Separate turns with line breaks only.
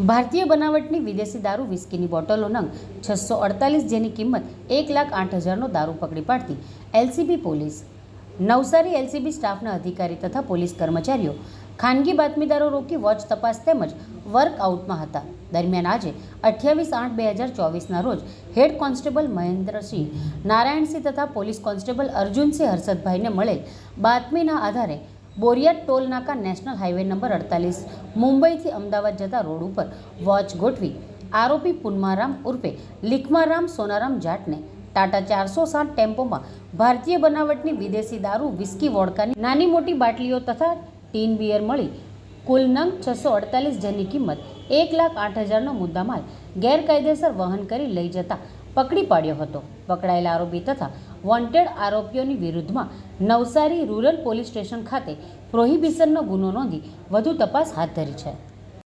ભારતીય બનાવટની વિદેશી દારૂ વિસ્કીની બોટલો નંગ છસો અડતાલીસ જેની કિંમત એક લાખ આઠ હજારનો દારૂ પકડી પાડતી. LCB police. નવસારી એલસીબી સ્ટાફના અધિકારી તથા પોલીસ કર્મચારીઓ ખાનગી બાતમીદારો રોકી વોચ તપાસ તેમજ વર્કઆઉટમાં હતા. દરમિયાન આજે અઠ્યાવીસ આઠ બે હજાર ચોવીસના રોજ હેડ કોન્સ્ટેબલ મહેન્દ્રસિંહ નારાયણસિંહ તથા પોલીસ કોન્સ્ટેબલ અર્જુનસિંહ હર્ષદભાઈને મળેલ બાતમીના આધારે બોરિયાદ ટોલ નાકા નેશનલ હાઈવે નંબર અડતાલીસ. મુંબઈથી અમદાવાદ જતા રોડ ઉપર વોચ ગોઠવી આરોપી પુનમારામ ઉર્ફે લિખમારામ સોનારામ જાટને ટાટા ચારસો સાત ટેમ્પોમાં ભારતીય બનાવટની વિદેશી દારૂ, વિસ્કી, વોડકાની નાની મોટી બાટલીઓ તથા ટીન બિયર મળી કુલ નંગ છસો અડતાલીસ જેની કિંમત એક લાખ આઠ હજારનો મુદ્દામાલ ગેરકાયદેસર વહન કરી લઈ જતા પકડી પાડ્યો હતો. પકડાયેલા આરોપી તથા વોન્ટેડ આરોપીઓની વિરુદ્ધમાં નવસારી રૂરલ પોલીસ સ્ટેશન ખાતે પ્રોહિબિશનનો ગુનો નોંધી વધુ તપાસ હાથ ધરી છે.